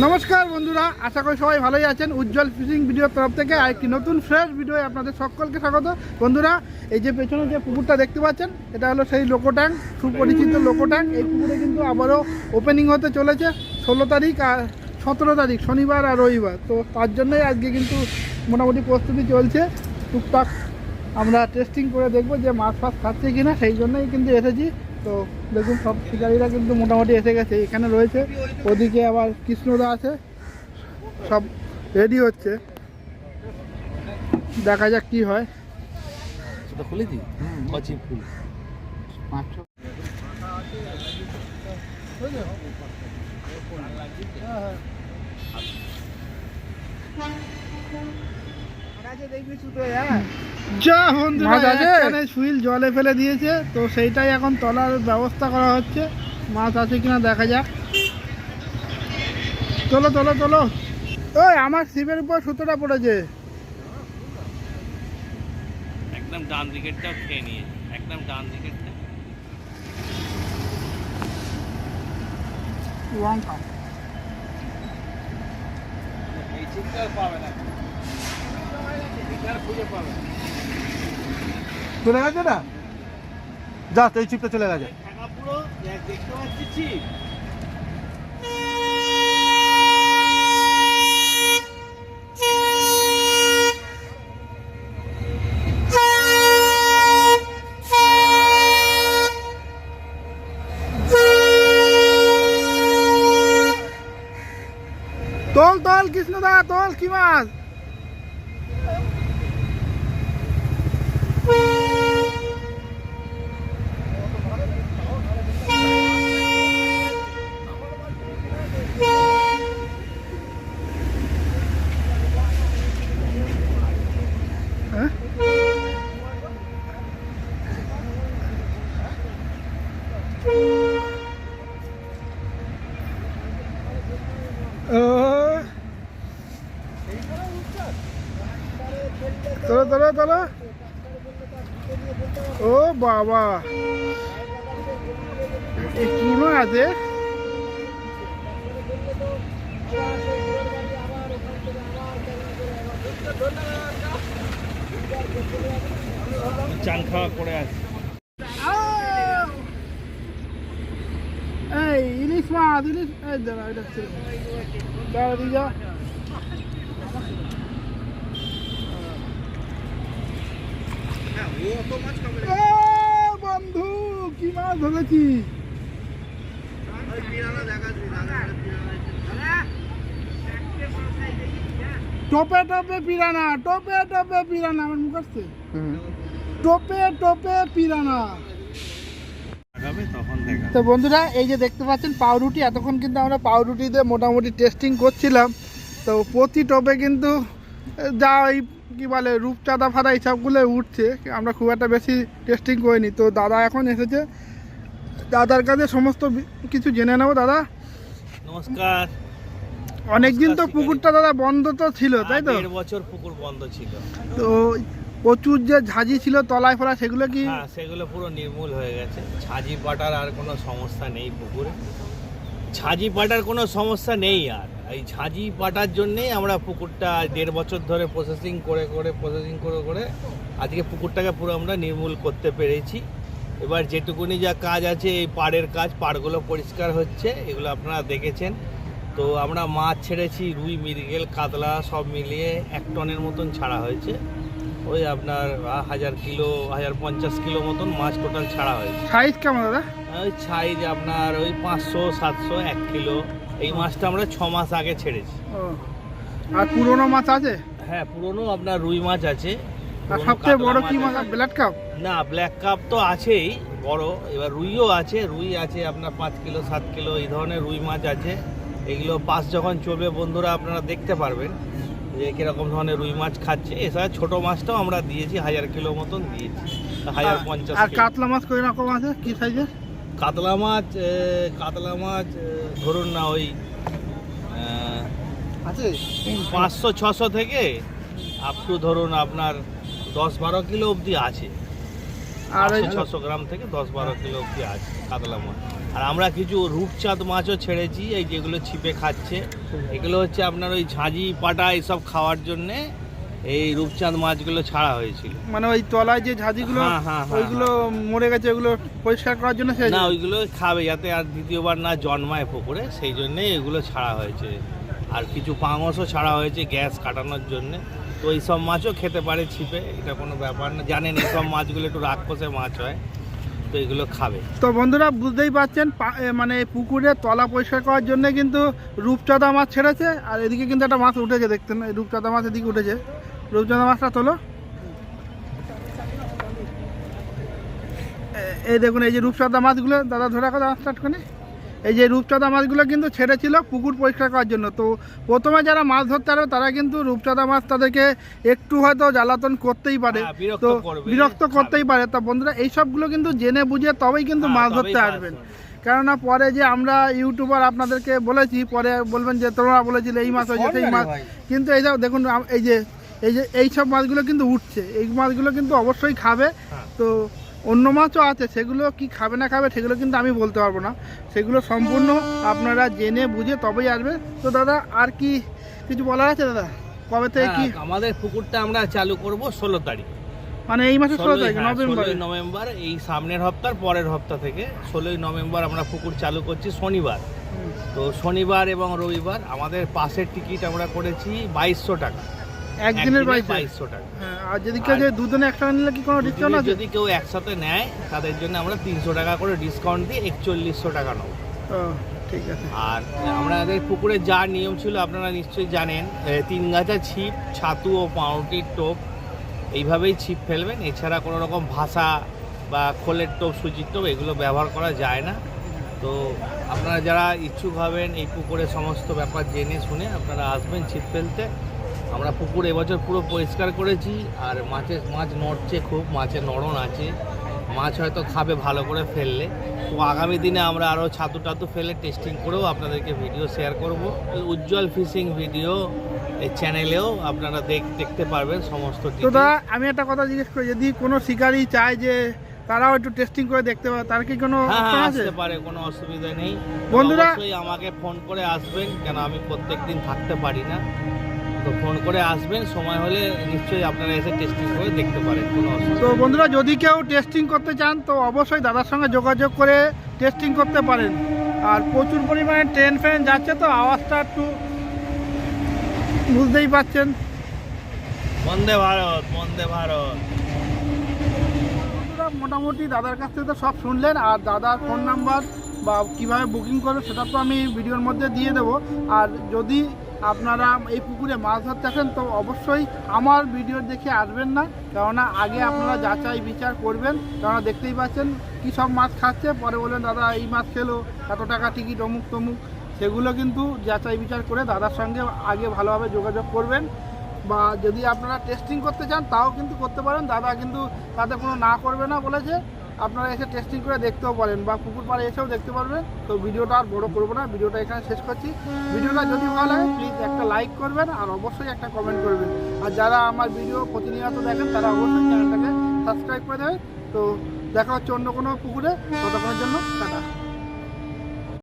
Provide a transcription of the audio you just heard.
নমস্কার বন্ধুরা, আশা করি সবাই ভালোই আছেন। উজ্জ্বল ফিশিং ভিডিওর তরফ থেকে আরেকটি নতুন ফ্রেশ ভিডিও আপনাদের সকলকে স্বাগত। বন্ধুরা, এই যে পেছনে যে পুকুরটা দেখতে পাচ্ছেন, এটা হলো সেই লোকো ট্যাঙ্ক সুপরিচিত লোকো ট্যাঙ্ক। এই পুকুরে কিন্তু আবারও ওপেনিং হতে চলেছে ষোলো তারিখ আর সতেরো তারিখ, শনিবার আর রবিবার। তো তার জন্যই আজকে কিন্তু মোটামুটি প্রস্তুতি চলছে। টুকটাক আমরা টেস্টিং করে দেখব যে মাছ ফাছ খাচ্ছে কিনা, সেই জন্যই কিন্তু এসেছি। তো দেখুন সব শিকারীরা কিন্তু মোটামুটি এসে গেছে। এখানে রয়েছে ওদিকে আবার কৃষ্ণদা আছে সব রেডি হচ্ছে। দেখা যাক কি হয়। সেটা খুলে দিই কচি ফুল। যা বন্ধুরা এখানে সুইল জলে ফেলে দিয়েছে তো সেইটাই এখন তলার ব্যবস্থা করা হচ্ছে। মাছ আছে কিনা দেখা যাক। চলো চলো চলো ওই আমার শিবের উপর সুতোটা পড়েছে। একদম ডান দিকেরটা খেয়ে নিয়ে একদম ডান দিকেরটা। লঙ্কা। এই খুঁজে পাবে না। চলে গেছে না? যা এই চিপটা চলে গেছে। দেখতে পাচ্ছি তোল তোল, কৃষ্ণদা, তোল, কি মাছ? তোলো তোলো তোলো। ও বাবা। কি এ? চান খাওয়া করে আছে ছিল দাঁড়া দিয়ে যা ও বন্ধু কি মাছ ধরেছি টোপে টোপে পিরানা টোপে টোপে পিরানা আমার মুখ আসছে? টোপে টোপে পিরানা। লাগাবে তখন দেখা তো বন্ধুরা এই যে দেখতে পাচ্ছেন পাউরুটি এতক্ষণ কিন্তু আমরা পাউরুটিতে মোটামুটি টেস্টিং করছিলাম। তো প্রতি টপে কিন্তু যা ওই কী বলে রূপচাঁদা ফাদা এইসবগুলো উঠছে আমরা খুব একটা বেশি টেস্টিং করিনি। তো দাদা এখন এসেছে দাদার কাছে সমস্ত কিছু জেনে নেব দাদা। নমস্কার। অনেক দিন তো পুকুরটা দাদা বন্ধ তো ছিল তাই তো? বছর পুকুর বন্ধ ছিল। তো প্রচুর যে ঝাঁঝি ছিল, তলায় ফলা সেগুলো কি হ্যাঁ সেগুলো পুরো নির্মূল হয়ে গেছে। ছাজি পাটার আর কোনো সমস্যা নেই পুকুরে। ছাজি পাটার কোনো সমস্যা নেই আর। এই ঝাঁঝি পাটার জন্যেই আমরা পুকুরটা দেড় বছর ধরে প্রসেসিং করে করে প্রসেসিং করে করে আজকে পুকুরটাকে পুরো আমরা নির্মূল করতে পেরেছি। এবার যেটুকুনি যা কাজ আছে, এই পাড়ের কাজ, পাড়গুলো পরিষ্কার হচ্ছে, এগুলো আপনারা দেখেছেন। তো আমরা মাছ ছেড়েছি, রুই, মৃগেল, কাতলা সব মিলিয়ে এক টনের মতন ছাড়া হয়েছে। ওই আপনার হাজার কিলো হাজার পঞ্চাশ কিলো মতন মাছ টোটাল ছাড়া হয়েছে। সাইজ কেমন দাদা? ওই সাইজ আপনার ওই পাঁচশো সাতশো এক কিলো। এই মাছটা আমরা ছ মাস আগে ছেড়েছি। আর পুরোনো মাছ আছে? হ্যাঁ পুরনো আপনার রুই মাছ আছে। আর সবচেয়ে বড় কি মাছ ব্ল্যাক কাপ? না ব্ল্যাক কাপ তো আছেই বড়। এবার রুইও আছে রুই আছে আপনার পাঁচ কিলো সাত কিলো এই ধরনের রুই মাছ আছে। এগুলো পাস যখন চলবে বন্ধুরা আপনারা দেখতে পারবেন। যে কীরকম ধরনের রুই মাছ খাচ্ছে এছাড়া ছোট মাছটাও আমরা দিয়েছি হাজার কিলো মতন দিয়েছি হাজার পঞ্চাশ আর কাতলা মাছ কই রকম আছে? কি সাইজের? কাতলা মাছ কাতলা মাছ ধরুন না ওই আছে? পাঁচশো ছশো থেকে আপ টু ধরুন আপনার দশ বারো কিলো অবধি আছে। আর ওই ছশো গ্রাম থেকে দশ বারো কিলো অবধি আছে কাতলা মাছ। আর আমরা কিছু রূপচাঁদ মাছও ছেড়েছি এই যেগুলো ছিপে খাচ্ছে। এগুলো হচ্ছে আপনার ওই ঝাঁঝি পাটা এইসব খাওয়ার জন্যে এই রূপচাঁদ মাছগুলো ছাড়া হয়েছিল। মানে ওই তলায় যে ঝাঁঝিগুলো হ্যাঁ, হ্যাঁ, হ্যাঁ, ওইগুলো মরে গেছে ওগুলো পরিষ্কার করার জন্য না ওইগুলো খাবে যাতে আর দ্বিতীয়বার না জন্মায় পুকুরে সেই জন্যেই এগুলো ছাড়া হয়েছে। আর কিছু পাঙসও ছাড়া হয়েছে গ্যাস কাটানোর জন্যে। তো এই সব মাছও খেতে পারে ছিপে, এটা কোনো ব্যাপার না। জানেন এই সব মাছগুলো একটু রাক্ষসে মাছ হয়, তো এগুলো খাবে। তো বন্ধুরা, বুঝতেই পারছেন, পা- মানে পুকুরে তলা পরিষ্কার করার জন্য কিন্তু রূপচাঁদা মাছ ছেড়েছে, আর এদিকে কিন্তু একটা মাছ উঠেছে দেখতেন রূপচাঁদা মাছ এদিকে উঠেছে। রূপচাঁদা মাছটা তোলো। এই দেখুন, এই যে রূপচাঁদা মাছগুলো, দাদা ধরে রাখো মাছটা একটুখানি এই যে রূপচাঁদা মাছগুলো কিন্তু ছেড়েছিল পুকুর পরিষ্কার করার জন্য। তো প্রথমে যারা মাছ ধরতে পারবে তারা কিন্তু রূপচাঁদা মাছ তাদেরকে একটু হয়তো জ্বালাতন করতেই পারে। হ্যাঁ, তো বিরক্ত করতেই পারে। তা বন্ধুরা এই সবগুলো কিন্তু জেনে বুঝে তবেই কিন্তু হ্যাঁ, মাছ ধরতে আসবেন কেননা পরে যে আমরা ইউটিউবার আপনাদেরকে বলেছি পরে বলবেন যে তোমরা বলেছিলে এই মাছ হয়েছে সেই মাছ কিন্তু এই দেখুন এই যে এই যে এই সব মাছগুলো কিন্তু উঠছে। এই মাছগুলো কিন্তু অবশ্যই খাবে। হ্যাঁ। তো অন্য মাছও আছে সেগুলো কি খাবে না খাবে সেগুলো কিন্তু আমি বলতে পারব না। সেগুলো সম্পূর্ণ আপনারা জেনে বুঝে তবেই আসবে। তো দাদা আর কি কিছু বলার আছে দাদা? কবে থেকে কি হ্যাঁ, আমাদের পুকুরটা আমরা চালু করব ষোলো তারিখ। মানে এই মাসের ষোলো তারিখ হ্যাঁ, নভেম্বর। নভেম্বর এই সামনের হপ্তার পরের হপ্তাহ থেকে। ষোলোই নভেম্বর আমরা পুকুর চালু করছি শনিবার। তো শনিবার এবং রবিবার আমাদের পাশের টিকিট আমরা করেছি বাইশশো টাকা। একদিনের বাইরে বাইশশো টাকা। হ্যাঁ। আর যদি কেউ যে দুজনে একসঙ্গে নিলে কি কোনো ডিসকাউন্ট যদি- আছে? যদি কেউ একসাথে নেয় তাদের জন্য আমরা তিনশো টাকা করে ডিসকাউন্ট দিয়ে একচল্লিশশো টাকা নেব। ঠিক আছে। আর আমাদের পুকুরে যা নিয়ম ছিল আপনারা নিশ্চয়ই জানেন তিন গাছা ছিপ ছাতু ও পাউরুটির টোপ এইভাবেই ছিপ ফেলবেন। এছাড়া কোনো রকম ভাষা বা খোলের টোপ সুজির টোপ এগুলো ব্যবহার করা যায় না। তো আপনারা যারা ইচ্ছুক হবেন এই পুকুরের সমস্ত ব্যাপার জেনে শুনে আপনারা আসবেন ছিপ ফেলতে। আমরা পুকুর এবছর পুরো পরিষ্কার করেছি আর মাছের মাছ নড়ছে খুব মাছের নরণ আছে। মাছ হয়তো খাবে ভালো করে ফেললে। তো আগামী দিনে আমরা আরও ছাতু টাতু ফেলে টেস্টিং করেও আপনাদেরকে ভিডিও শেয়ার করব। উজ্জ্বল ফিশিং ভিডিও এই চ্যানেলেও আপনারা দেখ দেখতে পারবেন সমস্ত তো দাদা আমি একটা কথা জিজ্ঞেস করি যদি কোনো শিকারি চায় যে তারাও একটু টেস্টিং করে দেখতে পারে তার কি কোনো হ্যাঁ হ্যাঁ আসতে পারে কোনো অসুবিধা নেই। বন্ধুরা- আমাকে ফোন করে আসবেন কেন আমি প্রত্যেক দিন থাকতে পারি না। তো ফোন করে আসবেন সময় হলে নিশ্চয়ই আপনারা এসে টেস্টিং করে দেখতে পারেন কোনো তো বন্ধুরা যদি কেউ টেস্টিং করতে চান তো অবশ্যই দাদার সঙ্গে যোগাযোগ করে টেস্টিং করতে পারেন। আর প্রচুর পরিমাণে ট্রেন ফ্রেন যাচ্ছে তো আওয়াজটা একটু বুঝতেই পাচ্ছেন বন্দে ভারত বন্দে ভারত। মোটামুটি দাদার কাছ থেকে তো সব শুনলেন আর দাদার ফোন নাম্বার বা কীভাবে বুকিং করবে সেটা তো আমি ভিডিওর মধ্যে দিয়ে দেবো। আর যদি আপনারা এই পুকুরে মাছ ধরতে আসেন, তো অবশ্যই আমার ভিডিও দেখে আসবেন না। কেননা আগে আপনারা যাচাই বিচার করবেন, কেননা দেখতেই পাচ্ছেন কী সব মাছ খাচ্ছে। পরে বললেন দাদা, এই মাছ খেলো, এত টাকা টিকিট, অমুক তমুক। সেগুলো কিন্তু যাচাই বিচার করে দাদার সঙ্গে আগে ভালোভাবে যোগাযোগ করবেন। বা যদি আপনারা টেস্টিং করতে চান, তাও কিন্তু করতে পারেন। দাদা কিন্তু তাতে কোনো না করবে না বলেছে। আপনারা এসে টেস্টিং করে দেখতেও পারেন বা পুকুর পাড়ে এসেও দেখতে পারবেন। তো ভিডিওটা আর বড় করব না, ভিডিওটা এখানে শেষ করছি। ভিডিওটা যদি ভালো লাগে প্লিজ একটা লাইক করবেন আর অবশ্যই একটা কমেন্ট করবেন। আর যারা আমার ভিডিও প্রতিনিয়ত দেখেন, তারা অবশ্যই চ্যানেলটাকে সাবস্ক্রাইব করে দেবেন। তো দেখা হচ্ছে অন্য কোনো পুকুরে, ততক্ষণের জন্য টাটা।